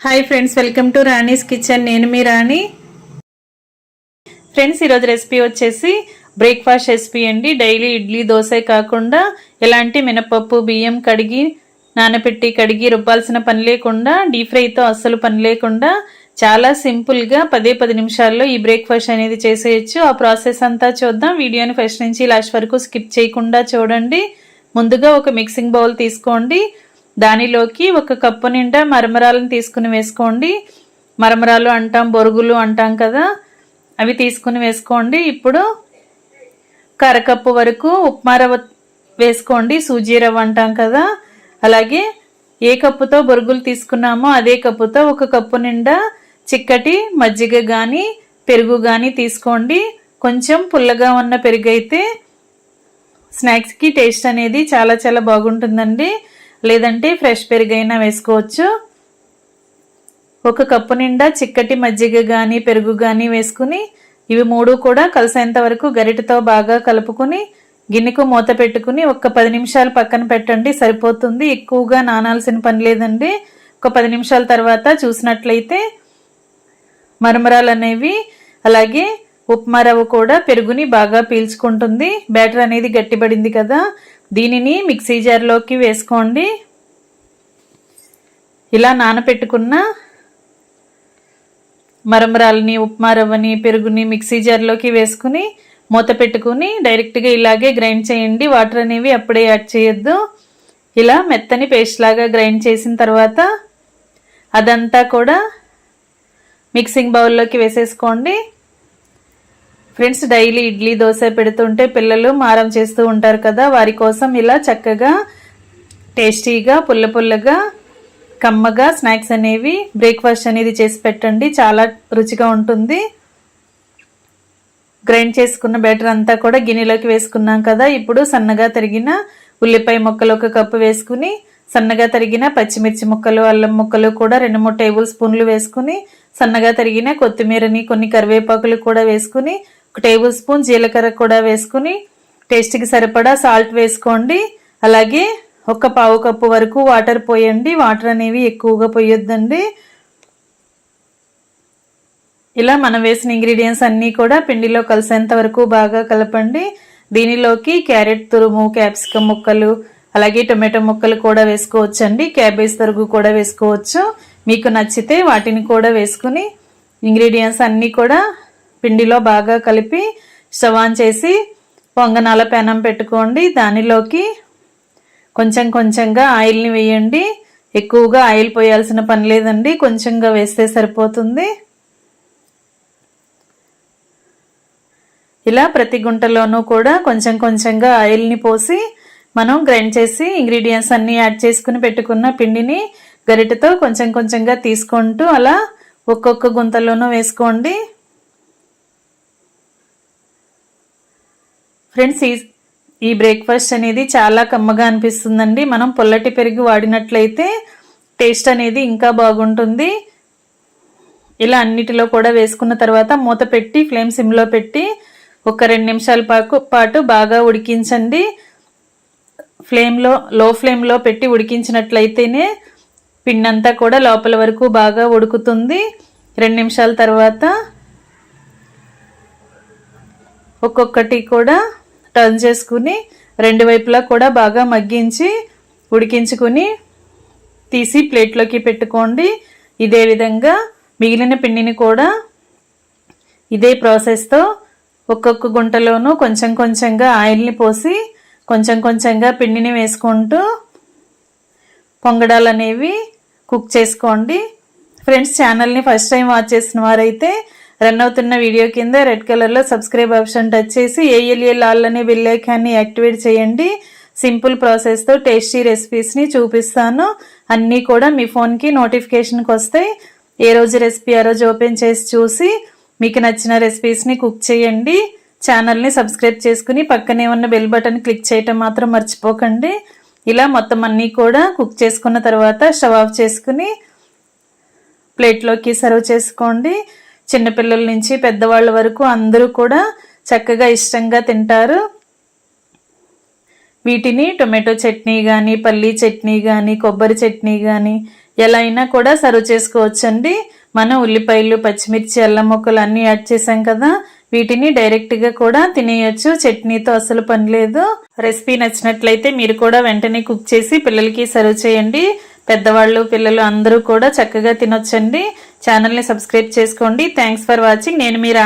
Hi friends welcome to Rani's kitchen నేను మీ Rani. Friends ఈరోజు రెసిపీ వచ్చేసి బ్రేక్ఫాస్ట్ రెసిపీ అండి. డైలీ ఇడ్లీ దోశ కాకుండా ఎలాంటి మినపప్పు బియ్యం కడిగి నానబెట్టి కడిగి రుబ్బాల్సిన పని లేకుండా డీప్ ఫ్రైతో అస్సలు పని లేకుండా చాలా సింపుల్గా పదే పది నిమిషాల్లో ఈ బ్రేక్ఫాస్ట్ అనేది చేసేయచ్చు. ఆ ప్రాసెస్ అంతా చూద్దాం. వీడియోని ఫస్ట్ నుంచి లాస్ట్ వరకు స్కిప్ చేయకుండా చూడండి. ముందుగా ఒక మిక్సింగ్ బౌల్ తీసుకోండి. దానిలోకి ఒక కప్పు నిండా మరమరాలను తీసుకుని వేసుకోండి. మరమరాలు అంటాం బొరుగులు అంటాం కదా అవి తీసుకుని వేసుకోండి. ఇప్పుడు కరకప్పు వరకు ఉప్మా రవ్వ వేసుకోండి. సూజీ రవ్వ అంటాం కదా అలాగే ఏ కప్పుతో బొరుగులు తీసుకున్నామో అదే కప్పుతో ఒక కప్పు నిండా చిక్కటి మజ్జిగ కానీ పెరుగు కానీ తీసుకోండి. కొంచెం పుల్లగా ఉన్న పెరుగు అయితే స్నాక్స్కి టేస్ట్ అనేది చాలా చాలా బాగుంటుందండి. లేదంటే ఫ్రెష్ పెరుగైనా వేసుకోవచ్చు. ఒక కప్పు నిండా చిక్కటి మజ్జిగ కానీ పెరుగు కానీ వేసుకుని ఇవి మూడు కూడా కలిసేంత వరకు గరిటతో బాగా కలుపుకుని గిన్నెకు మూత పెట్టుకుని ఒక పది నిమిషాలు పక్కన పెట్టండి సరిపోతుంది. ఎక్కువగా నానాల్సిన పని లేదండి. ఒక పది నిమిషాల తర్వాత చూసినట్లయితే మరమరాలు అనేవి అలాగే ఉప్మా రవ్వ కూడా పెరుగుని బాగా పీల్చుకుంటుంది. బ్యాటర్ అనేది గట్టిపడింది కదా. దీనిని మిక్సీ జార్లోకి వేసుకోండి. ఇలా నానపెట్టుకున్న మరమరాలని ఉప్మా రవ్వని పెరుగుని మిక్సీ జార్లోకి వేసుకుని మూత పెట్టుకుని డైరెక్ట్గా ఇలాగే గ్రైండ్ చేయండి. వాటర్ అనేవి అప్పుడే యాడ్ చేయొద్దు. ఇలా మెత్తని పేస్ట్ లాగా గ్రైండ్ చేసిన తర్వాత అదంతా కూడా మిక్సింగ్ బౌల్లోకి వేసేసుకోండి. ఫ్రెండ్స్ డైలీ ఇడ్లీ దోశ పెడుతుంటే పిల్లలు మారం చేస్తూ ఉంటారు కదా వారి కోసం ఇలా చక్కగా టేస్టీగా పుల్ల పుల్లగా కమ్మగా స్నాక్స్ అనేవి బ్రేక్ఫాస్ట్ అనేది చేసి పెట్టండి. చాలా రుచిగా ఉంటుంది. గ్రైండ్ చేసుకున్న బ్యాటర్ అంతా కూడా గిన్నెలోకి వేసుకున్నాం కదా ఇప్పుడు సన్నగా తరిగిన ఉల్లిపాయ ముక్కలు ఒక కప్పు వేసుకుని సన్నగా తరిగిన పచ్చిమిర్చి ముక్కలు అల్లం ముక్కలు కూడా రెండు మూడు టేబుల్ స్పూన్లు వేసుకుని సన్నగా తరిగిన కొత్తిమీరని కొన్ని కరివేపాకులు కూడా వేసుకుని ఒక టేబుల్ స్పూన్ జీలకర్ర కూడా వేసుకుని టేస్ట్కి సరిపడా సాల్ట్ వేసుకోండి. అలాగే ఒక పావు కప్పు వరకు వాటర్ పోయండి. వాటర్ అనేవి ఎక్కువగా పోయొద్దండి. ఇలా మనం వేసిన ఇంగ్రీడియంట్స్ అన్నీ కూడా పిండిలో కలిసేంత వరకు బాగా కలపండి. దీనిలోకి క్యారెట్ తురుము క్యాప్సికమ్ ముక్కలు అలాగే టొమాటో ముక్కలు కూడా వేసుకోవచ్చు అండి క్యాబేజ్ తరుగు కూడా వేసుకోవచ్చు. మీకు నచ్చితే వాటిని కూడా వేసుకుని ఇంగ్రీడియంట్స్ అన్నీ కూడా పిండిలో బాగా కలిపి స్టవ్ ఆన్ చేసి పొంగనాల పెనం పెట్టుకోండి. దానిలోకి కొంచెం కొంచెంగా ఆయిల్ని వేయండి. ఎక్కువగా ఆయిల్ పోయాల్సిన పని లేదండి. కొంచెంగా వేస్తే సరిపోతుంది. ఇలా ప్రతి గుంటలోనూ కూడా కొంచెం కొంచెంగా ఆయిల్ని పోసి మనం గ్రైండ్ చేసి ఇంగ్రీడియంట్స్ అన్నీ యాడ్ చేసుకుని పెట్టుకున్న పిండిని గరిటతో కొంచెం కొంచెంగా తీసుకుంటూ అలా ఒక్కొక్క గుంతలోనూ వేసుకోండి. ఫ్రెండ్స్ ఈ ఈ బ్రేక్ఫాస్ట్ అనేది చాలా కమ్మగా అనిపిస్తుందండి. మనం పొల్లటి పెరుగు వాడినట్లయితే టేస్ట్ అనేది ఇంకా బాగుంటుంది. ఇలా అన్నిటిలో కూడా వేసుకున్న తర్వాత మూత పెట్టి ఫ్లేమ్ సిమ్లో పెట్టి ఒక రెండు నిమిషాల పాకు పాటు బాగా ఉడికించండి. ఫ్లేమ్లో లో ఫ్లేమ్లో పెట్టి ఉడికించినట్లయితేనే పిండంతా కూడా లోపల వరకు బాగా ఉడుకుతుంది. రెండు నిమిషాల తర్వాత ఒక్కొక్కటి కూడా టర్న్ చేసుకుని రెండు వైపులా కూడా బాగా మగ్గించి ఉడికించుకుని తీసి ప్లేట్లోకి పెట్టుకోండి. ఇదే విధంగా మిగిలిన పిండిని కూడా ఇదే ప్రాసెస్తో ఒక్కొక్క గుంటలోనూ కొంచెం కొంచెంగా ఆయిల్ని పోసి కొంచెం కొంచెంగా పిండిని వేసుకుంటూ పొంగడాలు అనేవి కుక్ చేసుకోండి. ఫ్రెండ్స్ ఛానల్ని ఫస్ట్ టైం వాచ్ చేసిన వారైతే రన్ అవుతున్న వీడియో కింద రెడ్ కలర్లో సబ్స్క్రైబ్ ఆప్షన్ టచ్ చేసి ఏఎల్ఎల్ ఆల్ అనే బెల్లైకాన్ని యాక్టివేట్ చేయండి. సింపుల్ ప్రాసెస్తో టేస్టీ రెసిపీస్ని చూపిస్తాను. అన్నీ కూడా మీ ఫోన్కి నోటిఫికేషన్కి వస్తాయి. ఏ రోజు రెసిపీ ఆ రోజు ఓపెన్ చేసి చూసి మీకు నచ్చిన రెసిపీస్ని కుక్ చేయండి. ఛానల్ని సబ్స్క్రైబ్ చేసుకుని పక్కనే ఉన్న బెల్ బటన్ క్లిక్ చేయటం మాత్రం మర్చిపోకండి. ఇలా మొత్తం అన్నీ కూడా కుక్ చేసుకున్న తర్వాత స్టవ్ ఆఫ్ చేసుకుని ప్లేట్లోకి సర్వ్ చేసుకోండి. చిన్నపిల్లల నుంచి పెద్దవాళ్ళ వరకు అందరూ కూడా చక్కగా ఇష్టంగా తింటారు. వీటిని టొమాటో చట్నీ కానీ పల్లీ చట్నీ కానీ కొబ్బరి చట్నీ కానీ ఎలా అయినా కూడా సర్వ్ చేసుకోవచ్చండి. మనం ఉల్లిపాయలు పచ్చిమిర్చి అల్లం ముక్కలు అన్నీ యాడ్ చేసాం కదా వీటిని డైరెక్ట్గా కూడా తినేయచ్చు. చట్నీతో అసలు పని లేదు. రెసిపీ నచ్చినట్లయితే మీరు కూడా వెంటనే కుక్ చేసి పిల్లలకి సర్వ్ చేయండి. పెద్దవాళ్ళు పిల్లలు అందరూ కూడా చక్కగా తినొచ్చండి. ఛానల్ని సబ్స్క్రైబ్ చేసుకోండి. థ్యాంక్స్ ఫర్ వాచింగ్ నేను మీరు